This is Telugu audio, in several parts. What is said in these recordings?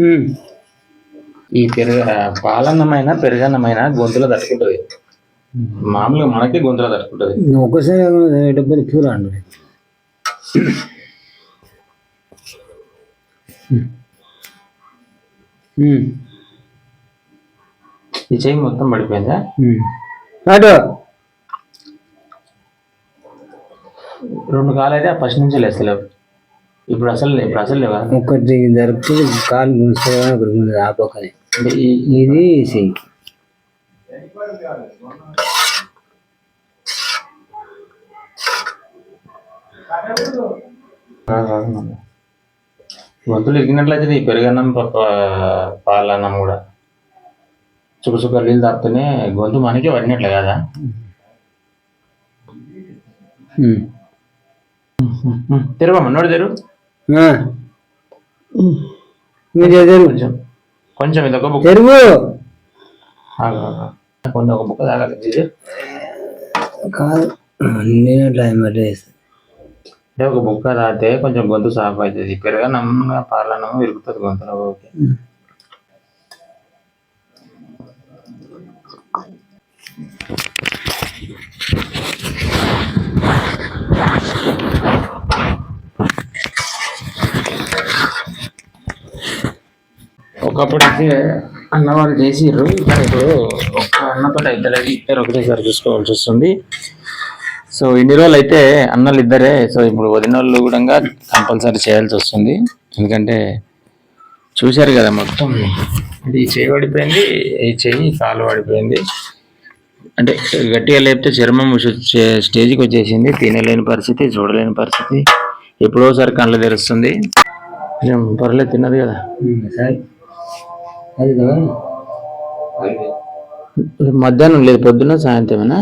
ఈ పెరుగు పాలన్నమైన పెరుగన్నమైన గొంతులో తట్టుకుంటుంది. మామూలుగా మనకి గొంతులో తట్టుకుంటుంది. ఒక్కసారి పూర అండు. ఈ చెయ్యి మొత్తం పడిపోయిందా? అటు. రెండు కాలు అయితే ఫస్ట్ నుంచి లేస్తలేవు. ఇప్పుడు అసలు ఇప్పుడు అసలు లేవా? ఒకటి జరుపుతుంది కాలు గుంజుకోవడం ఒకటి గుంజు ఆ పక్కనే. ఇది చెయ్యి గొంతులు ఇరిగినట్లయితే ఈ పెరుగన్నం పాలన్నం కూడా. చుక్క చుక్క నీళ్ళు తాపితేనే గొంతు మనకి పడినట్లే కదా. ఉమ్. తెరువా మన్నోడు తెరు ఆ. మీరు ఎదురు కొంచెం. కొంచెం ఇది ఒక బుక్. తెరువు కొన్ని ఒక బుక్ తాగాలి. కాదు. నేను టైం పట్టేస్తాను అంటే ఒక బుక్క తాగితే కొంచెం గొంతు సాఫ్ అవుతుంది. పెరుగన్నం పాలన్నం విరుగుతుంది గొంతులో ఓకే ఒకప్పుడు అయితే అన్న వాళ్ళు చేసిర్రు కానీ ఇప్పుడు అన్నతో అయితే ఇద్దరు ఒకటేసారి చూసుకోవాల్సి వస్తుంది. సో ఇన్ని రోజులు అయితే అన్నలు ఇద్దరే సో ఇప్పుడు వదిన వాళ్ళు కూడా కంపల్సరీ చేయాల్సి వస్తుంది. ఎందుకంటే చూశారు కదా మొత్తం. ఇది ఈ చేయి పడిపోయింది ఈ చెయ్యి కాలు పడిపోయింది అంటే గట్టిగా లేపితే చర్మం స్టేజ్కి వచ్చేసింది. తినలేని పరిస్థితి చూడలేని పరిస్థితి. ఎప్పుడోసారి కళ్ళు తెరుస్తుంది. పర్లేదు తిన్నది కదా. సరే. అది కదా? మధ్యాహ్నం లేదు పొద్దున్న సాయంత్రమేనా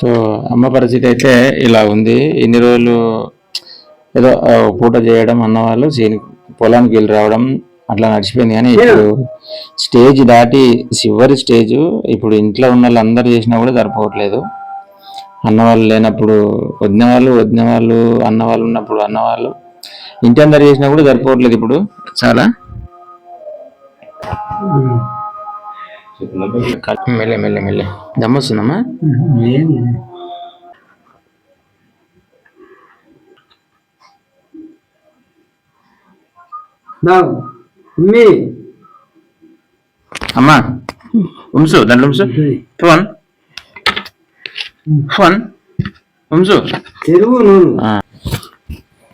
సో అమ్మ పరిస్థితి అయితే ఇలా ఉంది. ఇన్ని రోజులు ఏదో పూట చేయడం అన్న వాళ్ళు చేను పొలానికి వెళ్ళి రావడం అట్లా నడిచిపోయింది. కానీ ఇప్పుడు స్టేజ్ దాటి చివరి స్టేజ్ ఇప్పుడు ఇంట్లో ఉన్న వాళ్ళు అందరు చేసినా కూడా సరిపోవట్లేదు. అన్న వాళ్ళు లేనప్పుడు వదిన వాళ్ళు వదిన వాళ్ళు అన్న వాళ్ళు ఉన్నప్పుడు అన్న వాళ్ళు ఇంటి అందరు చేసినా కూడా సరిపోవట్లేదు ఇప్పుడు. చాలా? Mellea mellea mellea. దమ్మొస్తుందమ్మా అమ్మా ఉంచు దాంట్లో ఉంచు. Phone phone.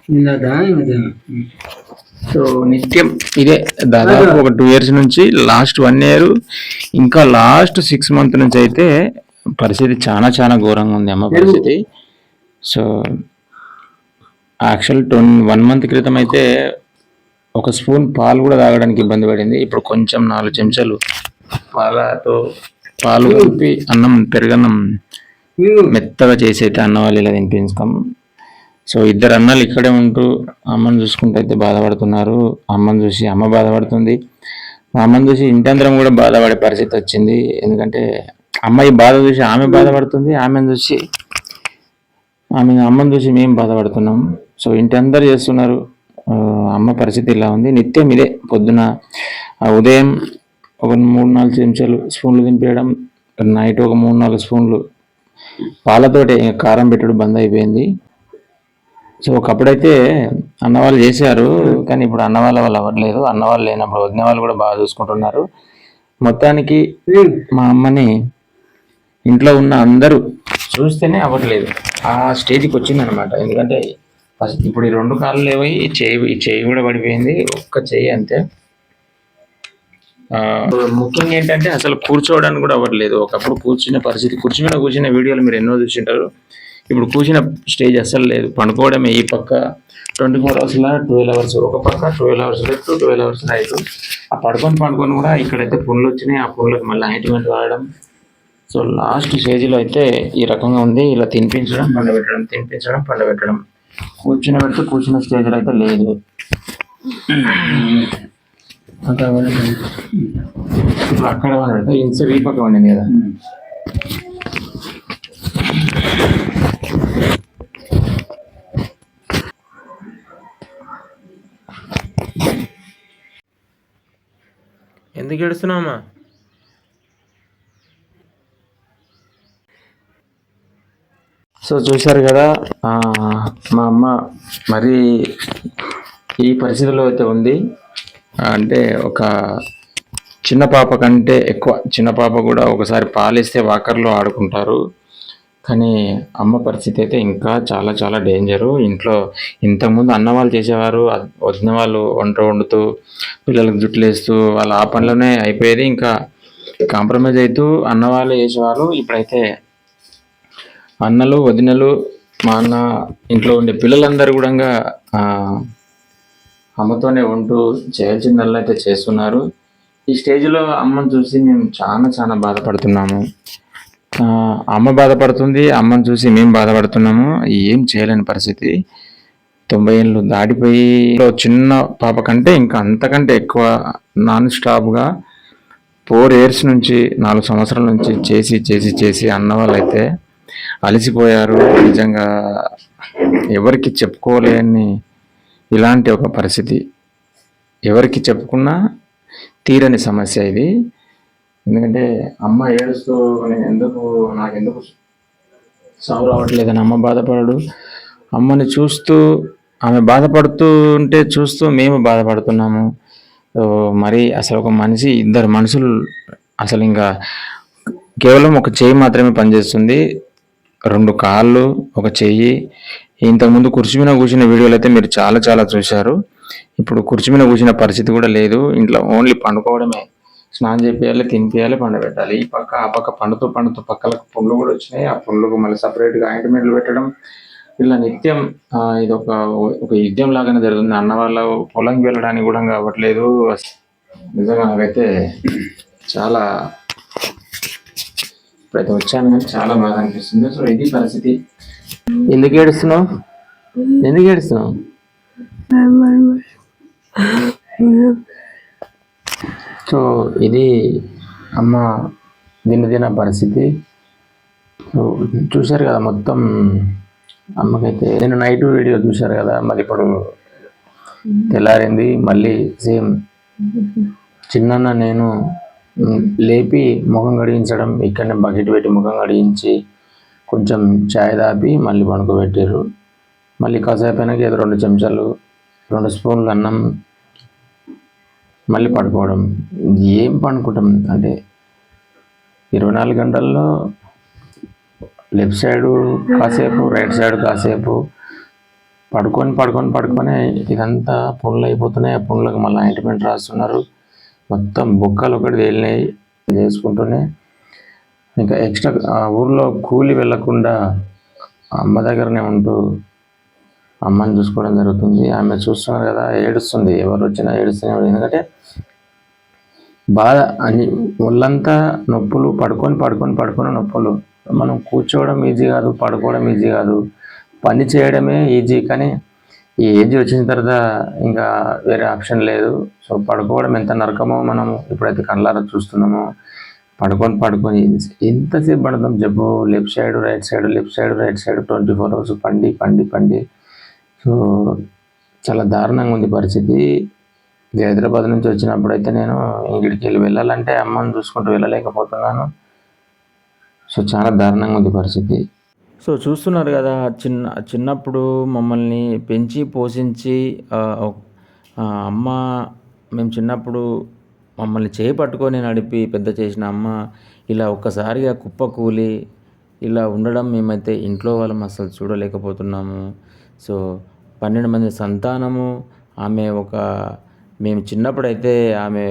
నిన్న దాని సో నిత్యం ఇదే దాదాపు ఒక టూ ఇయర్స్ నుంచి లాస్ట్ వన్ ఇయర్ ఇంకా లాస్ట్ సిక్స్ మంత్ నుంచి అయితే పరిస్థితి చాలా చాలా ఘోరంగా ఉంది అమ్మ పరిస్థితి. సో యాక్చువల్ ట్వం వన్ మంత్ క్రితం అయితే ఒక స్పూన్ పాలు కూడా తాగడానికి ఇబ్బంది పడింది. ఇప్పుడు కొంచెం నాలుగు చెంచాలు పాలతో పాలు కలిపి అన్నం పెరుగన్నం మెత్తగా చేసి అయితే అన్న వాళ్ళు ఇలా తినిపించుతాం సో ఇద్దరు అన్నలు ఇక్కడే ఉంటూ అమ్మని చూసుకుంటూ అయితే బాధపడుతున్నారు. అమ్మని చూసి అమ్మ బాధపడుతుంది. అమ్మని చూసి ఇంటందరం కూడా బాధపడే పరిస్థితి వచ్చింది. ఎందుకంటే అమ్మాయి బాధ చూసి ఆమె బాధపడుతుంది. ఆమెను చూసి ఆమె అమ్మని చూసి మేము బాధపడుతున్నాం. సో ఇంటి అందరు చేస్తున్నారు అమ్మ పరిస్థితి ఇలా ఉంది. నిత్యం ఇదే పొద్దున ఉదయం ఒక మూడు నాలుగు చెంచాలు స్పూన్లు తినిపించడం నైట్ ఒక మూడు నాలుగు స్పూన్లు పాలతోటి కారం పెట్టడం బంద్ అయిపోయింది. సో ఒకప్పుడైతే అన్న వాళ్ళు చేశారు కానీ ఇప్పుడు అన్నవాళ్ళ వాళ్ళు అవ్వట్లేదు అన్న వాళ్ళు లేనప్పుడు వదిన వాళ్ళు కూడా బాగా చూసుకుంటున్నారు. మొత్తానికి మా అమ్మని ఇంట్లో ఉన్న అందరూ చూస్తేనే అవ్వట్లేదు. ఆ స్టేజ్కి వచ్చింది అనమాట ఎందుకంటే ఫస్ట్ ఇప్పుడు ఈ రెండు కాళ్ళు లేవై ఈ చేయి ఈ చేయి కూడా పడిపోయింది. ఒక్క చేయి అంతే. ముఖ్యంగా ఏంటంటే అసలు కూర్చోవడానికి కూడా అవ్వట్లేదు ఒకప్పుడు కూర్చునే పరిస్థితి కుర్చీ మీద కూర్చునే వీడియోలు మీరు ఎన్నో చూసింటారు. ఇప్పుడు కూర్చున్న స్టేజ్ అస్సలు లేదు. పండుకోవడమే ఈ పక్క twenty four hours twelve hours ఒక పక్క twelve hours left twelve hours right ఆ పడుకొని పండుకొని కూడా ఇక్కడైతే పుండ్లు వచ్చినాయి. ఆ పుండ్లకు మళ్ళీ ఆయింట్మెంట్ వాడడం సో లాస్ట్ స్టేజ్లో అయితే ఈ రకంగా ఉంది. ఇలా తినిపించడం పండబెట్టడం తినిపించడం పండబెట్టడం. కూర్చుని పెడితే కూర్చున్న స్టేజ్లో అయితే లేదు. అక్కడ ఇన్సైడ్ ఈ పక్క కదా. ఎందుకు ఏడుస్తున్నావమ్మా సో చూశారు కదా మా అమ్మ మరి ఈ పరిస్థితిలో అయితే ఉంది. అంటే ఒక చిన్న పాప కంటే ఎక్కువ చిన్న పాప కూడా ఒకసారి పాలిస్తే వాకర్లో ఆడుకుంటారు. కానీ అమ్మ పరిస్థితి అయితే ఇంకా చాలా చాలా డేంజరు. ఇంట్లో ఇంతకుముందు అన్న వాళ్ళు చేసేవారు వదిన వాళ్ళు వంట వండుతూ పిల్లలకు జుట్లు వేస్తూ వాళ్ళ ఆ పనిలోనే అయిపోయేది. ఇంకా కాంప్రమైజ్ అవుతూ అన్న వాళ్ళు చేసేవారు. ఇప్పుడైతే అన్నలు వదినలు మా అన్న ఇంట్లో ఉండే పిల్లలందరూ కూడా అమ్మతోనే ఉంటూ చేయాల్సిందల్లా అయితే చేస్తున్నారు. ఈ స్టేజ్లో అమ్మని చూసి మేము చాలా చాలా బాధపడుతున్నాము. అమ్మ బాధపడుతుంది అమ్మని చూసి మేము బాధపడుతున్నాము. ఏం చేయలేని పరిస్థితి. తొంభై ఏళ్ళు దాటిపోయి చిన్న పాప కంటే ఇంకా అంతకంటే ఎక్కువ నాన్ స్టాప్గా ఫోర్ ఇయర్స్ నుంచి నాలుగు సంవత్సరాల నుంచి చేసి చేసి చేసి అన్న వాళ్ళైతే అలసిపోయారు. నిజంగా ఎవరికి చెప్పుకోలేని ఇలాంటి ఒక పరిస్థితి ఎవరికి చెప్పుకున్నా తీరని సమస్య ఇది. ఎందుకంటే అమ్మ ఏడుస్తూ నేను ఎందుకు నాకు ఎందుకు సాగు రావట్లేదని అమ్మ బాధపడడు. అమ్మని చూస్తూ ఆమె బాధపడుతూ ఉంటే చూస్తూ మేము బాధపడుతున్నాము. మరి అసలు ఒక మనిషి ఇద్దరు మనుషులు అసలు ఇంకా కేవలం ఒక చేయి మాత్రమే పనిచేస్తుంది. రెండు కాళ్ళు ఒక చెయ్యి ఇంతకుముందు కుర్చీ మీద కూర్చున్న వీడియోలు అయితే మీరు చాలా చాలా చూశారు. ఇప్పుడు కుర్చీ మీద కూర్చున్న పరిస్థితి కూడా లేదు. ఇంట్లో ఓన్లీ పండుకోవడమే. స్నానం చేపియాలి తినిపియాలి పండబెట్టాలి. ఈ పక్క ఆ పక్క పండుతూ పండుతూ పక్కలకు పుండ్లు కూడా వచ్చినాయి. ఆ పుండ్లకు మళ్ళీ సపరేట్గా ఆయింట్మెంట్లు పెట్టడం. ఇలా నిత్యం ఇది ఒక ఒక యుద్ధం లాగానే జరుగుతుంది. అన్న వాళ్ళ పొలంకి వెళ్ళడానికి కూడా అవ్వట్లేదు నిజంగా నాకైతే చాలా ఇప్పుడైతే వచ్చాను కానీ చాలా బాధ అనిపిస్తుంది. సో ఇది పరిస్థితి. ఎందుకు ఏడుస్తున్నావు? ఎందుకు ఏడుస్తున్నావు? సో ఇది అమ్మ దినదిన పరిస్థితి. చూశారు కదా మొత్తం అమ్మకైతే. నేను నైట్ వీడియో చూశారు కదా మరి ఇప్పుడు తెల్లారింది మళ్ళీ సేమ్. చిన్న నేను లేపి ముఖం కడిగించడం ఇక్కడనే బకెట్ పెట్టి ముఖం కడిగించి కొంచెం చాయ్ దాపి మళ్ళీ పడుకోబెట్టారు మళ్ళీ కాసేపు అయినాక ఏదో రెండు చెంచాలు రెండు స్పూన్లు అన్నం మళ్ళీ పడుకోవడం. ఏం పండుకుంటాం? అంటే ఇరవై నాలుగు గంటల్లో లెఫ్ట్ సైడు కాసేపు రైట్ సైడ్ కాసేపు పడుకొని పడుకొని పడుకొని ఇదంతా పుండ్లు అయిపోతున్నాయి. ఆ పుండ్లకు మళ్ళీ ఆయింట్మెంట్ రాస్తున్నారు. మొత్తం బొక్కలు ఒకటి తేలినాయి. చేసుకుంటూనే ఇంకా ఎక్స్ట్రా ఆ ఊర్లో కూలి వెళ్ళకుండా అమ్మ దగ్గరనే ఉంటూ అమ్మని చూసుకోవడం జరుగుతుంది. ఆమె చూస్తున్నారు కదా ఏడుస్తుంది. ఎవరు వచ్చినా ఏడుస్తూనే ఎందుకంటే బాధ అని ఒళ్ళంతా నొప్పులు పడుకొని పడుకొని పడుకొని నొప్పులు. మనం కూర్చోవడం ఈజీ కాదు పడుకోవడం ఈజీ కాదు. పని చేయడమే ఈజీ కానీ ఈ ఏజ్ వచ్చిన తర్వాత ఇంకా వేరే ఆప్షన్ లేదు. సో పడుకోవడం ఎంత నరకమో మనం ఇప్పుడైతే కళ్ళారా చూస్తున్నామో. పడుకొని పడుకొని ఎంతసేపు పడతాం జబ్బు left side right side left side right side twenty four hours పండి పండి పండి. సో చాలా దారుణంగా ఉంది పరిస్థితి. హైదరాబాద్ నుంచి వచ్చినప్పుడు అయితే నేను ఇంటికి వెళ్ళి వెళ్ళాలంటే అమ్మని చూసుకుంటూ వెళ్ళలేకపోతున్నాను. సో చాలా దారుణంగా ఉంది పరిస్థితి. సో చూస్తున్నారు కదా చిన్న చిన్నప్పుడు మమ్మల్ని పెంచి పోషించి అమ్మ మేము చిన్నప్పుడు మమ్మల్ని చేయి పట్టుకొని నడిపి పెద్ద చేసిన అమ్మ ఇలా ఒక్కసారిగా కుప్ప కూలి ఇలా ఉండడం మేమైతే ఇంట్లో వాళ్ళం అసలు చూడలేకపోతున్నాము. సో పన్నెండు మంది సంతానము. ఆమె ఒక మేము చిన్నప్పుడైతే ఆమె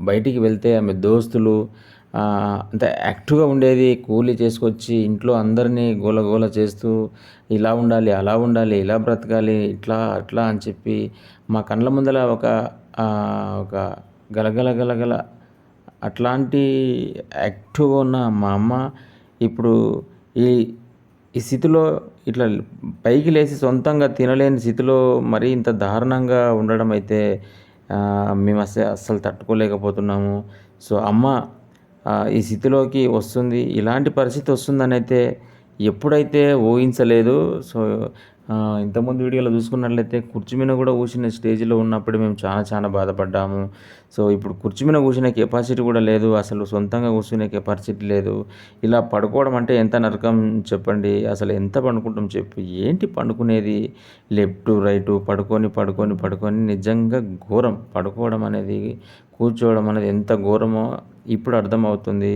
బయటికి వెళ్తే ఆమె దోస్తులు అంత యాక్టివ్గా ఉండేది. కూలీ చేసుకొచ్చి ఇంట్లో అందరినీ గోల గోల చేస్తూ ఇలా ఉండాలి అలా ఉండాలి ఇలా బ్రతకాలి ఇట్లా అట్లా అని చెప్పి మా కళ్ళ ముందర ఒక ఒక గలగల గలగల. అట్లాంటి యాక్టివ్గా ఉన్న మా అమ్మ ఇప్పుడు ఈ ఈ స్థితిలో ఇట్లా పైకి లేచి సొంతంగా తినలేని స్థితిలో మరీ ఇంత దారుణంగా ఉండడం అయితే మేము అసలు అస్సలు తట్టుకోలేకపోతున్నాము. సో అమ్మ ఈ స్థితిలోకి వస్తుంది. ఇలాంటి పరిస్థితి వస్తుందని అయితే ఎప్పుడైతే ఊహించలేదు. సో ఇంతకుముందు వీడియోలో చూసుకున్నట్లయితే కుర్చీ మీద కూడా కూర్చునే స్టేజ్లో ఉన్నప్పుడు మేము చాలా చాలా బాధపడ్డాము. సో ఇప్పుడు కుర్చీ మీద కూర్చునే కెపాసిటీ కూడా లేదు. అసలు సొంతంగా కూర్చునే కెపాసిటీ లేదు. ఇలా పడుకోవడం అంటే ఎంత నరకం చెప్పండి. అసలు ఎంత పండుకుంటాం చెప్పు. ఏంటి పండుకునేది? లెఫ్ట్ రైట్ పడుకొని పడుకొని పడుకొని నిజంగా ఘోరం. పడుకోవడం అనేది కూర్చోవడం అనేది ఎంత ఘోరమో ఇప్పుడు అర్థమవుతుంది.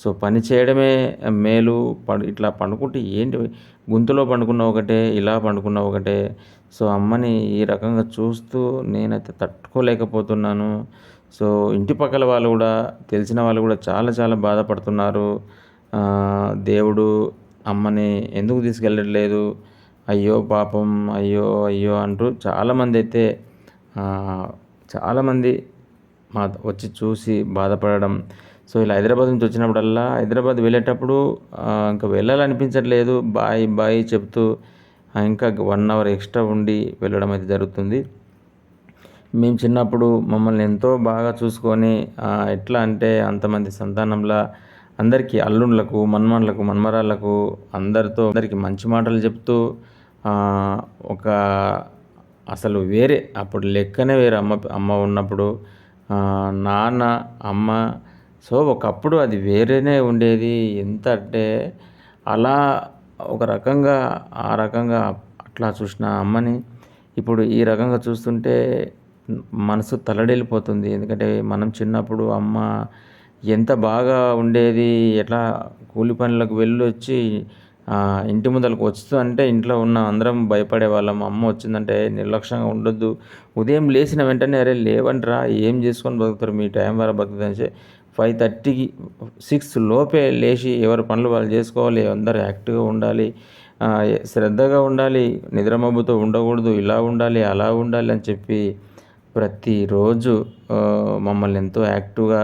సో పని చేయడమే మేలు. పడు ఇట్లా పండుకుంటే ఏంటి? గుంతులో పండుకున్న ఒకటే ఇలా పండుకున్న ఒకటే. సో అమ్మని ఈ రకంగా చూస్తూ నేనైతే తట్టుకోలేకపోతున్నాను. సో ఇంటి పక్కల వాళ్ళు కూడా తెలిసిన వాళ్ళు కూడా చాలా చాలా బాధపడుతున్నారు. దేవుడు అమ్మని ఎందుకు తీసుకెళ్ళట్లేదు? అయ్యో పాపం అయ్యో అయ్యో అంటూ చాలామంది అయితే చాలామంది మా వచ్చి చూసి బాధపడడం. సో ఇలా హైదరాబాద్ నుంచి వచ్చినప్పుడల్లా హైదరాబాద్ వెళ్ళేటప్పుడు ఇంకా వెళ్ళాలనిపించట్లేదు. బాయ్ బాయ్ చెప్తూ ఇంకా వన్ అవర్ ఎక్స్ట్రా ఉండి వెళ్ళడం అయితే జరుగుతుంది. మేము చిన్నప్పుడు మమ్మల్ని ఎంతో బాగా చూసుకొని ఎట్లా అంటే అంతమంది సంతానంలా అందరికీ అల్లుళ్ళకు మన్మన్లకు మన్మరాళ్ళకు అందరితో అందరికీ మంచి మాటలు చెప్తూ ఒక అసలు వేరే అప్పుడు లెక్కనే వేరే అమ్మ అమ్మ ఉన్నప్పుడు నాన్న అమ్మ సో ఒకప్పుడు అది వేరేనే ఉండేది. ఎంత అంటే అలా ఒక రకంగా ఆ రకంగా అట్లా చూసిన అమ్మని. ఇప్పుడు ఈ రకంగా చూస్తుంటే మనసు తల్లడిల్లిపోతుంది. ఎందుకంటే మనం చిన్నప్పుడు అమ్మ ఎంత బాగా ఉండేది ఎట్లా కూలి పనులకు వెళ్ళి వచ్చి ఇంటి ముందలకు వస్తూ అంటే ఇంట్లో ఉన్న అందరం భయపడే వాళ్ళం అమ్మ వచ్చిందంటే నిర్లక్ష్యంగా ఉండొద్దు. ఉదయం లేచిన వెంటనే అరే లేవంటరా ఏం చేసుకొని బతుకుతారు? మీ టైం వరకు బతుకుతుంది ఫైవ్ థర్టీకి సిక్స్ లోపే లేచి ఎవరి పనులు వాళ్ళు చేసుకోవాలి అందరూ యాక్టివ్గా ఉండాలి శ్రద్ధగా ఉండాలి నిద్రమబ్బుతో ఉండకూడదు ఇలా ఉండాలి అలా ఉండాలి అని చెప్పి ప్రతిరోజు మమ్మల్ని ఎంతో యాక్టివ్గా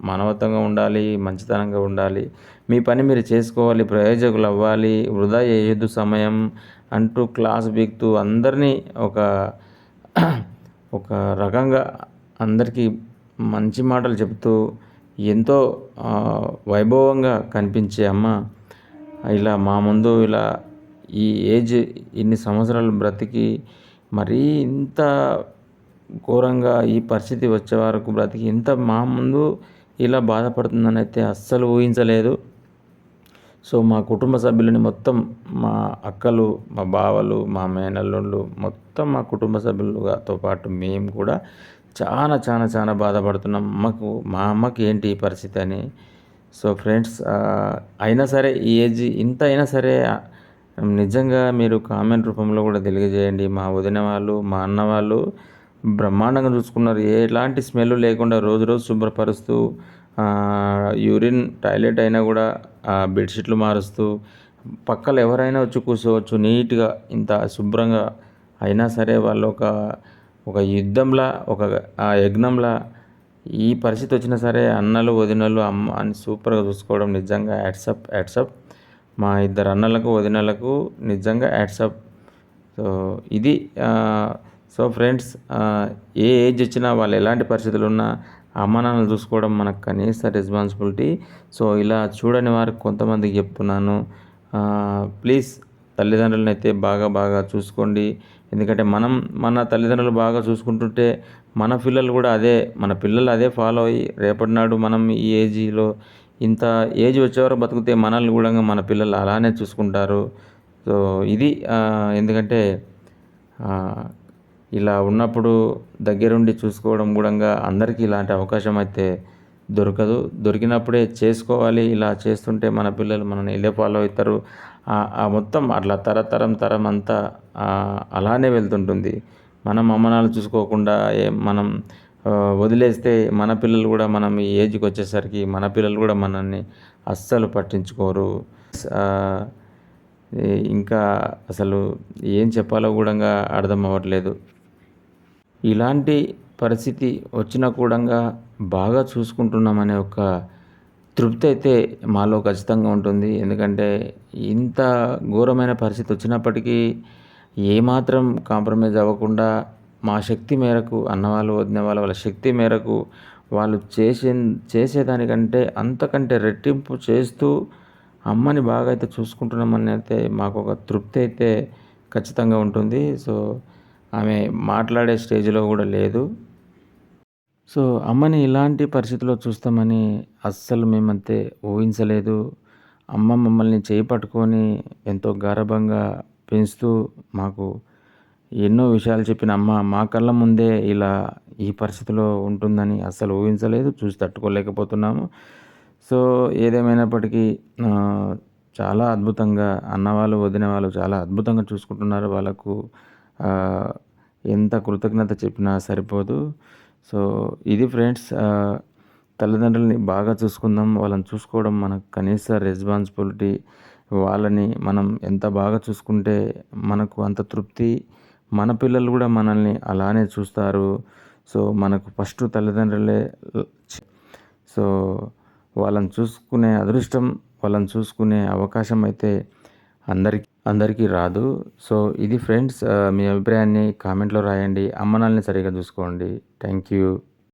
మానవతంగా ఉండాలి మంచితనంగా ఉండాలి. మీ పని మీరు చేసుకోవాలి ప్రయోజకులు అవ్వాలి వృధా చేయొద్దు సమయం అంటూ క్లాస్ బీక్తూ అందరినీ ఒక ఒక రకంగా అందరికీ మంచి మాటలు చెప్తూ ఎంతో వైభవంగా కనిపించే అమ్మ. ఇలా మా ముందు ఇలా ఈ ఏజ్ ఇన్ని సంవత్సరాలు బ్రతికి మరీ ఇంత ఘోరంగా ఈ పరిస్థితి వచ్చే వరకు బ్రతికి ఇంత మా ముందు ఇలా బాధపడుతుందని అయితే అస్సలు ఊహించలేదు. సో మా కుటుంబ సభ్యులని మొత్తం మా అక్కలు మా బావలు మా మేనల్లుళ్ళు మొత్తం మా కుటుంబ సభ్యులతో పాటు మేము కూడా చాలా చాలా చాలా బాధపడుతున్నాం. అమ్మకు మా అమ్మకి ఏంటి ఈ పరిస్థితి అని. సో ఫ్రెండ్స్ అయినా సరే ఈ ఏజ్ ఇంత అయినా సరే నిజంగా మీరు కామెంట్ రూపంలో కూడా తెలియజేయండి. మా వదిన వాళ్ళు మా అన్న వాళ్ళు బ్రహ్మాండంగా చూసుకున్నారు. ఎలాంటి స్మెల్ లేకుండా రోజు రోజు శుభ్రపరుస్తూ యూరిన్ టాయిలెట్ అయినా కూడా బెడ్షీట్లు మారుస్తూ పక్కల ఎవరైనా వచ్చి కూర్చోవచ్చు నీట్గా ఇంత శుభ్రంగా అయినా సరే వాళ్ళు ఒక ఒక యుద్ధంలా ఒక ఆ యజ్ఞంలా ఈ పరిస్థితి వచ్చినా సరే అన్నలు వదినలు అమ్మ అని సూపర్గా చూసుకోవడం నిజంగా యాడ్సప్ యాడ్సప్ మా ఇద్దరు అన్నలకు వదినలకు నిజంగా యాడ్సప్ సో ఇది సో ఫ్రెండ్స్ ఏ ఏజ్ వచ్చినా వాళ్ళు ఎలాంటి పరిస్థితులు ఉన్నా అమ్మ నాన్నలు చూసుకోవడం మనకు కనీస రెస్పాన్సిబిలిటీ సో ఇలా చూడని వారికి కొంతమందికి చెప్తున్నాను. ప్లీజ్ తల్లిదండ్రులను అయితే బాగా బాగా చూసుకోండి. ఎందుకంటే మనం మన తల్లిదండ్రులు బాగా చూసుకుంటుంటే మన పిల్లలు కూడా అదే మన పిల్లలు అదే ఫాలో అయ్యి రేపటి నాడు మనం ఈ ఏజ్లో ఇంత ఏజ్ వచ్చేవారు బతికితే మనల్ని కూడా మన పిల్లలు అలానే చూసుకుంటారు. సో ఇది ఎందుకంటే ఇలా ఉన్నప్పుడు దగ్గరుండి చూసుకోవడం కూడా అందరికీ ఇలాంటి అవకాశం అయితే దొరకదు. దొరికినప్పుడే చేసుకోవాలి. ఇలా చేస్తుంటే మన పిల్లలు మనల్ని ఇదే ఫాలో అవుతారు. మొత్తం అట్లా తరతరం తరం అంతా అలానే వెళ్తుంటుంది. మనం అమ్మనాలు చూసుకోకుండా మనం వదిలేస్తే మన పిల్లలు కూడా మనం ఈ ఏజ్కి వచ్చేసరికి మన పిల్లలు కూడా మనల్ని అస్సలు పట్టించుకోరు. ఇంకా అసలు ఏం చెప్పాలో కూడా అర్థం అవ్వట్లేదు. ఇలాంటి పరిస్థితి వచ్చినా కూడా బాగా చూసుకుంటున్నామనే ఒక తృప్తి అయితే మాలో ఖచ్చితంగా ఉంటుంది. ఎందుకంటే ఇంత ఘోరమైన పరిస్థితి వచ్చినప్పటికీ ఏమాత్రం కాంప్రమైజ్ అవ్వకుండా మా శక్తి మేరకు అన్నవాళ్ళు వదిన వాళ్ళ వాళ్ళ శక్తి మేరకు వాళ్ళు చేసే చేసేదానికంటే అంతకంటే రెట్టింపు చేస్తూ అమ్మని బాగా అయితే చూసుకుంటున్నామని అయితే మాకు ఒక తృప్తి అయితే ఖచ్చితంగా ఉంటుంది. సో ఆమె మాట్లాడే స్టేజ్లో కూడా లేదు. సో అమ్మని ఇలాంటి పరిస్థితిలో చూస్తామని అస్సలు మేమంతే ఊహించలేదు. అమ్మ మమ్మల్ని చేయి పట్టుకొని ఎంతో గారభంగా పెంచుతూ మాకు ఎన్నో విషయాలు చెప్పిన అమ్మ మా కళ్ళ ముందే ఇలా ఈ పరిస్థితిలో ఉంటుందని అస్సలు ఊహించలేదు చూసి తట్టుకోలేకపోతున్నాము. సో ఏదేమైనప్పటికీ చాలా అద్భుతంగా అన్నవాళ్ళు వదిన వాళ్ళు చాలా అద్భుతంగా చూసుకుంటున్నారు. వాళ్ళకు ఎంత కృతజ్ఞత చెప్పినా సరిపోదు. సో ఇది ఫ్రెండ్స్ తల్లిదండ్రులని బాగా చూసుకుందాం. వాళ్ళని చూసుకోవడం మన కనీస రెస్పాన్సిబిలిటీ వాళ్ళని మనం ఎంత బాగా చూసుకుంటే మనకు అంత తృప్తి. మన పిల్లలు కూడా మనల్ని అలానే చూస్తారు. సో మనకు ఫస్ట్ తల్లిదండ్రులే సో వాళ్ళని చూసుకునే అదృష్టం వాళ్ళని చూసుకునే అవకాశం అయితే అందరికీ అందరికీ రాదు. సో ఇది ఫ్రెండ్స్ మీ అభిప్రాయాన్ని కామెంట్లో రాయండి. అమ్మనాల్ని సరిగా చూసుకోండి. Thank you.